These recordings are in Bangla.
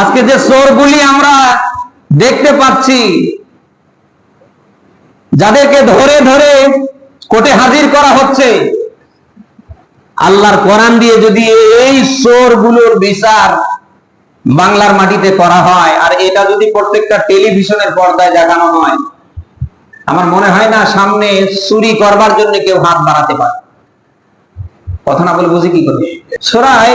আজকে যে চোরগুলি আমরা দেখতে পাচ্ছি, যাদেরকে ধরে ধরে কোটে হাজির করা হচ্ছে, আল্লাহর কোরআন দিয়ে যদি এই চোরগুলোর বিচার বাংলার মাটিতে করা হয়, আর এটা যদি প্রত্যেকটা টেলিভিশনের পর্দায় দেখানো হয়, আমার মনে হয় না সামনে চুরি করবার জন্য কেউ হাত বাড়াতে পারে। কথা না বলে বুঝি কি করে? সোরায়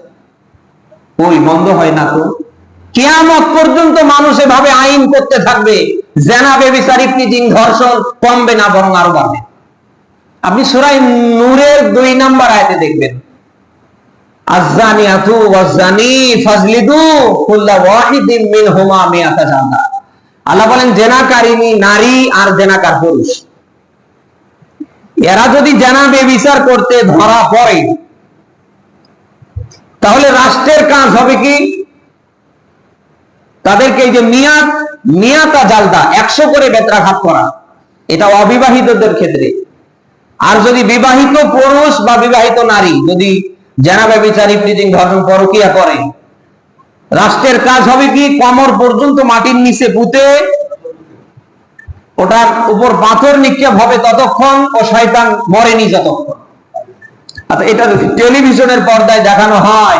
ওই বন্ধ হয় না তো। কেয়ামত পর্যন্ত মানুষ এভাবে আইন করতে থাকবে জেনাবে বিচার ইফতিজিং ধর্ষণ কমবে না বরং আরও বাড়বে। আপনি সুরাই নূরের দুই নাম্বার আয়তে দেখবেন আল্লাহ বলেন এরা যদি জেনা বিচার করতে ধরা পড়ে তাহলে রাষ্ট্রের কাজ হবে কি? তাদেরকে এই যে মিয়াত মিয়াতা জালদা, একশো করে বেত্রাঘাত করা। এটা অবিবাহিতদের ক্ষেত্রে। আর যদি বিবাহিত পুরুষ বা বিবাহিত নারী, যদি জেনাবে বিচার ইফতিজিং ধর্ষণ পরকিয়া করে, রাষ্ট্রের কাজ হবে কি? কমর পর্যন্ত মাটির নিচে পুঁতে ওটার উপর পাথর নিক্ষেপ হবে ততক্ষণ ও শয়তান মরেনি যতক্ষণ। আচ্ছা এটা যদি টেলিভিশনের পর্দায় দেখানো হয়।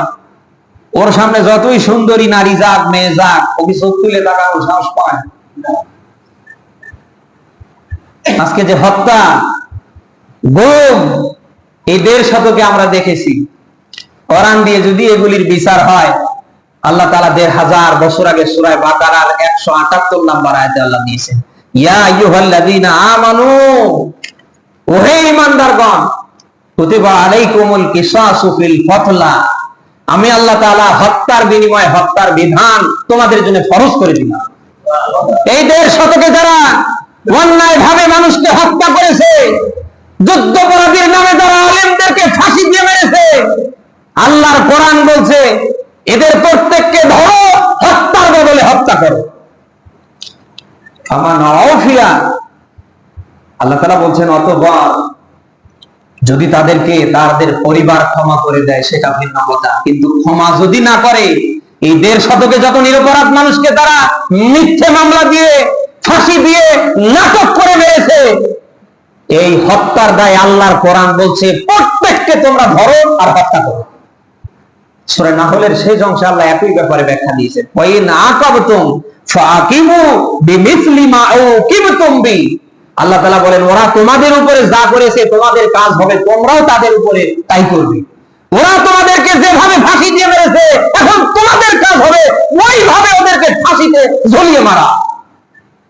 ওর সামনে যতই সুন্দরী নারী যাক, মেয়ে যাক ওকে চোখ তুলে তাকানোর সাহস পায়? আজকে যে হত্যা গুম এই দেড় শতকে আমরা দেখেছি। কোরআন দিয়ে যদি এগুলির বিচার হয়, আল্লাহ তালা দেড় হাজার বছর আগে সুরায় বাকারার একশো আটাত্তর নাম্বার আয়তে আল্লাহ দিয়েছেন, ইয়া আইয়ুহাল্লাযীনা আমানু, ওহে ঈমানদারগণ আমি আল্লাহ তাআলা হত্যার বিনিময়ে হত্যার বিধান তোমাদের জন্য ফরজ করে দিলাম। এই দেড় শতকে যারা অন্যায় ভাবে মানুষকে হত্যা করেছে, যুদ্ধপরাধীর নামে যারা আলেমদেরকে ফাঁসি দিয়ে মেরেছে, আল্লাহর কোরআন বলছে, এদের প্রত্যেককে ধরো, হত্যার বদলে হত্যা করো। আমার নওফিয়া আল্লাহ তালা বলছেন অতবার যদি তাদেরকে তাদের পরিবার ক্ষমা করে দেয়, সেটা ভিন্ন কথা কিন্তু ক্ষমা যদি না করে, এই দেড় শতকে যত নিরপরাধ মানুষকে তারা মিথ্যে মামলা দিয়ে, ফাঁসি দিয়ে নাটক করে মেরেছে, এই হত্যার দায় আল্লাহর কোরআন বলছে, প্রত্যেককে তোমরা ধরো আর হত্যা করো। সুরে নাহলের শেষ অংশে আল্লাহ একই ব্যাপারে ব্যাখ্যা দিয়েছেন। ওই না কাবতুম ফাকিমু বিমিসলি মা উকিবতুম বি। আল্লাহ তাআলা বলেন, ওরা তোমাদের উপরে যা করেছে, তোমাদের কাজ হবে, তোমরাও তাদের উপরে তাই করবে। ওরা তোমাদেরকে যেভাবে ফাঁসি দিয়ে মেরেছে, এখন তোমাদের কাজ হবে, ওইভাবে ওদেরকে ফাঁসিতে ঝুলিয়ে মারা।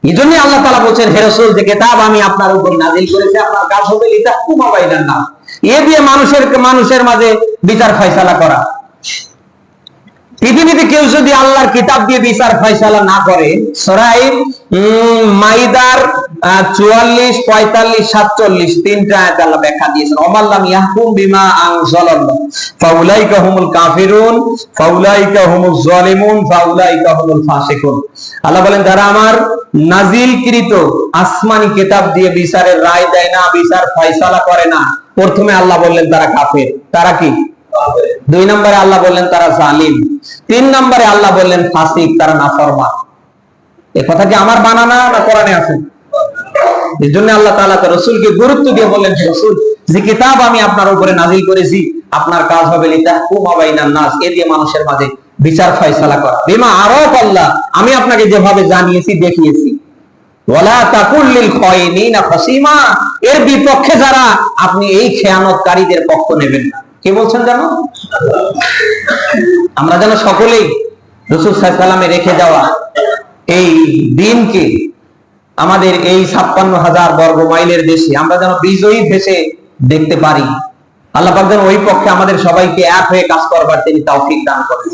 এই জন্য আল্লাহ তালা বলছেন হেরসুল যে কেতাব আমি আপনার উপর নাজিল করেছি, আপনার কাজ হবে এটা কুমাবাইলেন না এ দিয়ে মানুষের মানুষের মাঝে বিচার ফয়সালা করা। পৃথিবীতে কেউ যদি আল্লাহর কিতাব দিয়ে বিচার ফয়সালা না করে সরাই মাইদার চুয়াল্লিশ, পঁয়তাল্লিশ, সাতচল্লিশ আসমানি কিতাব দিয়ে বিচারের রায় দেয় না, বিচার ফয়সালা করে না, প্রথমে আল্লাহ বললেন, তারা কাফের। তারা কি? দুই নম্বরে আল্লাহ বললেন, তারা জালিম। তিন নম্বরে আল্লাহ বললেন, ফাসিক, তারা নাফরমান। এ কথা কি আমার বানানা না কোরআনে আছে? এই জন্য আল্লাহ তাআলা তো রসুলকে গুরুত্ব দিয়ে বললেন রসুল, যে কিতাব আমি আপনার উপরে করেছি, আপনার কাজ হবে নাস, এ দিয়ে মানুষের মাঝে বিচার, ফয়সালা করা। বিমা আল্লাহ, আমি আপনাকে যেভাবে জানিয়েছি, দেখিয়েছি। এর বিপক্ষে যারা আপনি এই খেয়ানতকারীদের পক্ষ নেবেন না। কে বলছেন জানো? আমরা যেন সকলেই রেখে যাওয়া এই দিনকে আমাদের এই ছাপ্পান্ন হাজার বর্গ মাইলের দেশে আমরা যেন বিজয়ী ভেসে দেখতে পারি। আল্লাহ যেন ওই পক্ষে আমাদের সবাইকে এক হয়ে কাজ করবার তিনি তৌফিক দান করেন।